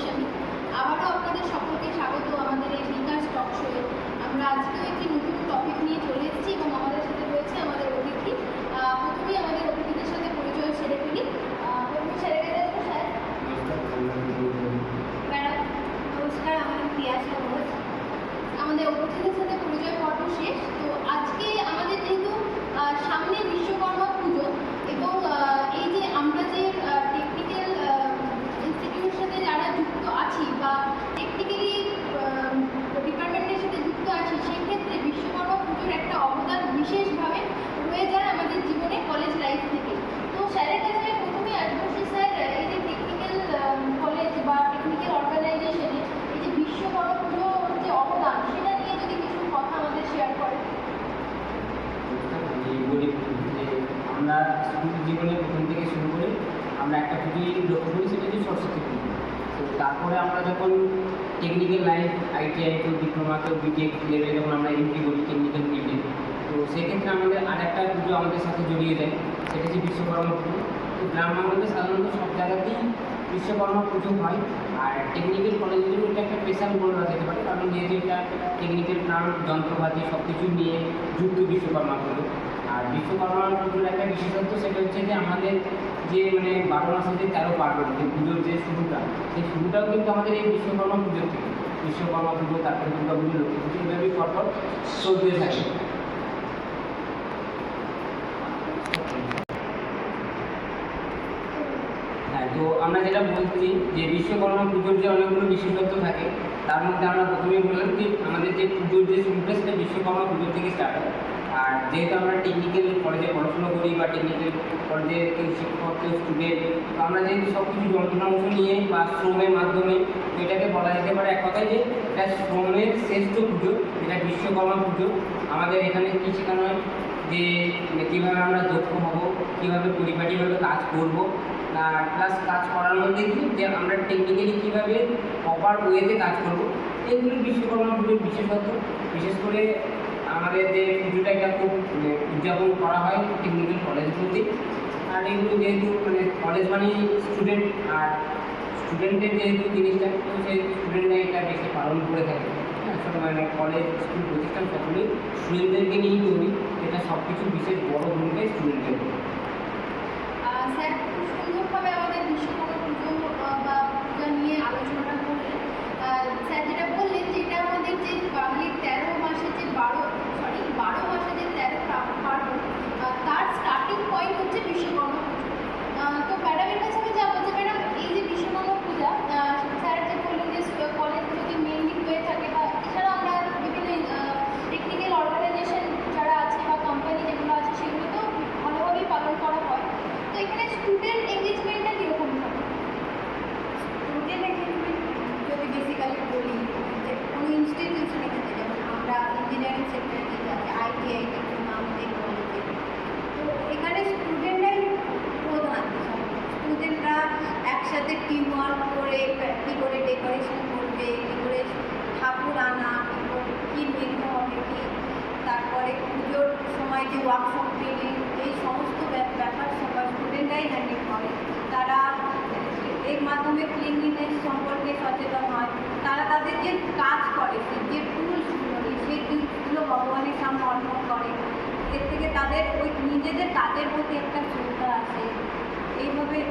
গোস্বামী আবারও আপনাদের সকলকে স্বাগত আমাদের এই বিকাশ টক শোয়ে। আমরা আজকেও একটি নতুন টপিক নিয়ে চলে এসেছি এবং আমাদের সাথে রয়েছে আমাদের অতিথি আহ, প্রথমেই আমাদের অতিথিদের সাথে পরিচয় সেরে ফেলি আহ, প্রথমে সেরে গেলে স্যার ম্যাডাম নমস্কার আমার প্রিয়াশা ঘোষ আমাদের অতিথিদের সাথে পরিচয় পর্ব শেষ তো আজকে আমাদের যেহেতু আহ, সামনে বিশ্বকর্মা পুজো এবং আহ, এই যে আমরা যে টেকনিক্যাল ইনস্টিটিউটের সাথে যারা যুক্ত আছি বা টেকনিক্যালি ডিপার্টমেন্টের সাথে যুক্ত আছি সেক্ষেত্রে বিশ্বকর্মা পুজোর একটা অবদান বিশেষভাবে রয়ে যায় আমাদের জীবনে কলেজ লাইফ থেকে তো স্যারের কাছে আমি প্রথমেই আসব যে স্যার এই যে টেকনিক্যাল কলেজ বা টেকনিক্যাল অর্গানাইজেশনে এই যে বিশ্বকর্মা পুজোর যে অবদান সেটা নিয়ে যদি কিছু কথা আমাদের শেয়ার করেন আমি বলি যে জীবনে প্রথম থেকে শুরু করে আমরা একটা খুবই লক্ষ্য করি সেটা হচ্ছে সরস্বতী পুজো তো তারপরে আমরা যখন technical life I T diploma কেউ বিটেক লেভেলে যখন আমরা এন্ট্রি করি টেকনিক্যাল ফিল্ডে তো সেক্ষেত্রে আমাদের আর একটা পুজো আমাদের সাথে জড়িয়ে যায়, সেটা হচ্ছে বিশ্বকর্মা পুজো। তো গ্রাম বাংলাতে সাধারণত সব জায়গাতেই বিশ্বকর্মা পুজো হয়, আর টেকনিক্যাল কলেজের জন্য এটা একটা স্পেশাল বলা যেতে পারে, কারণ যেহেতু এটা টেকনিক্যাল প্ল্যান্ট যন্ত্রপাতি সব কিছু নিয়ে যুক্ত বিশ্বকর্মা পুজো। আর বিশ্বকর্মা পুজোর একটা বিশেষত্ব সেটা হচ্ছে যে আমাদের যে মানে বারো মাসের যে তেরো পার্বণ যে পুজোর যে শুরুটা, সেই শুরুটাও কিন্তু আমাদের এই বিশ্বকর্মা পুজোর থেকে। বিশ্বকর্মা পুজো, তারপরে দুর্গা পুজো, লক্ষ্মী পুজো এইভাবেই পরপর চলতে থাকে। হ্যাঁ তো আমরা যেটা বলছি যে বিশ্বকর্মা পুজোর যে অনেকগুলো বিশেষত্ব থাকে, তার মধ্যে আমরা প্রথমেই বললাম যে আমাদের যে পুজোর যে শুরুটা, সেটা বিশ্বকর্মা পুজোর থেকে স্টার্ট হয়। আর যেহেতু আমরা টেকনিক্যাল কলেজে পড়াশোনা করি বা টেকনিক্যাল কলেজে কেউ শিক্ষক, কেউ স্টুডেন্ট তো আমরা যেহেতু সব কিছু যন্ত্রাংশ নিয়ে বা শ্রমের মাধ্যমে এটাকে বলা যেতে পারে এক কথায় যে এটা শ্রমের শ্রেষ্ঠ পুজো, এটা বিশ্বকর্মা পুজো। আমাদের এখানে কী শেখানো হয়? যে মানে কীভাবে আমরা দক্ষ হব, কীভাবে পরিপাটিভাবে কাজ করব আর প্লাস কাজ করার মধ্যে কি? যে আমরা টেকনিক্যালি কীভাবে প্রপার ওয়েতে কাজ করব এইগুলো বিশ্বকর্মা পুজোর বিশেষত্ব। বিশেষ করে আমাদের যে পুজোটা এটা খুব মানে উদযাপন করা হয় টেকনিক্যাল কলেজগুলোতে আর এগুলো যেহেতু মানে কলেজ মানে স্টুডেন্ট আর স্টুডেন্টের যেহেতু জিনিসটা, তো সেই স্টুডেন্টরা এটা বেশি পালন করে থাকে। মানে কলেজ স্কুল প্রতিষ্ঠান সকলেই স্টুডেন্টদেরকে নিয়েই তৈরি। এটা সব কিছু বিশেষ বড়ো ভূমিকা স্টুডেন্টের আহ, স্যার খুব সুন্দরভাবে আমাদের বিশ্বকর্মা পুজো আহ, বা পূজা নিয়ে আলোচনাটা করলেন আহ, স্যার যেটা বললেন যে এটা আমাদের যে বাঙালির তেরো মাসে যে বারো সরি বারো মাসে যে তেরো পা- পার্বণ আহ, তার স্টার্টিং পয়েন্ট হচ্ছে বিশ্বকর্মা পুজো আহ, তো ম্যাডামের কাছে আমি যাব যে ম্যাডাম এই যে বিশ্বকর্মা পূজা আহ, স্যার যে বললেন যে কলেজগুলোতে মেনলি হয়ে থাকে বা এছাড়া আমরা বিভিন্ন টেকনিক্যাল অর্গানাইজেশন যারা আছে বা কোম্পানি যেগুলো আছে সেগুলোতেও ভালোভাবেই পালন করা হয় তো এখানে স্টুডেন্ট এঙ্গেজমেন্টটা কীরকম থাকে স্টুডেন্ট এঙ্গেজমেন্ট যদি বেসিক্যালি বলি যে কোনো ইনস্টিটিউশনে ক্ষেত্রে যেমন আমরা ইঞ্জিনিয়ারিং সেক্টরে যেতে আছে আইটিআই ডিপ্লোমা আমাদের কলেজে তো এখানে স্টুডেন্টরাই প্রধান স্টুডেন্টরা একসাথে টিম ওয়ার্ক করে, কী করে ডেকোরেশন করবে, কী করে ঠাকুর আনা, কী করে কী মেঘ হবে কী, তারপরে পুজোর সময় যে ওয়ার্কশপ ট্রেনিং এই সমস্ত ব্যাপ- ব্যাপার সবাই স্টুডেন্টরাই হ্যান্ডেল করে। তারা এর মাধ্যমে ক্লিনলিনেস সম্পর্কে সচেতন হয়। তারা তাদের যে কাজ করে যে টুলসগুলো সেই টুলসগুলো ভগবানের সামনে অর্পণ করে, এর থেকে তাদের ওই নিজেদের কাজের প্রতি একটা শ্রদ্ধা আসে। এইভাবে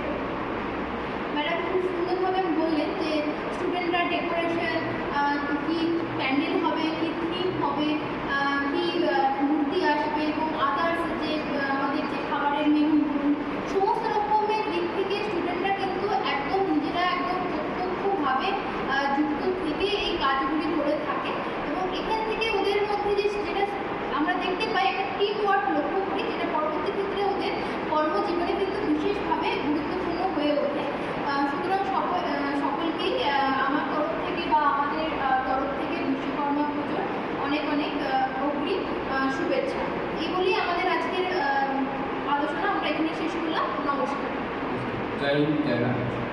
সুন্দরভাবে বললেন যে স্টুডেন্টরা ডেকোরেশন কি প্যান্ডেল হবে কি থিম হবে আহ, কি আহ, মূর্তি আসবে এবং আদার্স যে আহ, আমাদের যে খাবারের মেনু বলুন সমস্ত রকমের দিক থেকে স্টুডেন্টরা কিন্তু একদম নিজেরা একদম প্রত্যক্ষভাবে আহ, যুক্ত থেকে এই কাজগুলি করে থাকে এবং এখান থেকে ওদের মধ্যে যে যেটা আমরা দেখতে পাই একটা টিম ওয়ার্ক লক্ষ্য করি যেটা পরবর্তী ক্ষেত্রে ওদের কর্মজীবনে কিন্তু বিশেষভাবে গুরুত্বপূর্ণ হয়ে ওঠে আহ, সুতরাং সকল আহ, সকলকেই আহ, আমার তরফ থেকে বা আমাদের আহ, তরফ থেকে বিশ্বকর্মা পুজোর অনেক অনেক আহ, অগ্রিম আহ, শুভেচ্ছা বলেই আমাদের আজকের আলোচনা। আমরা এখানে শেষ করলাম। নমস্কার। জয় হিন্দ জয়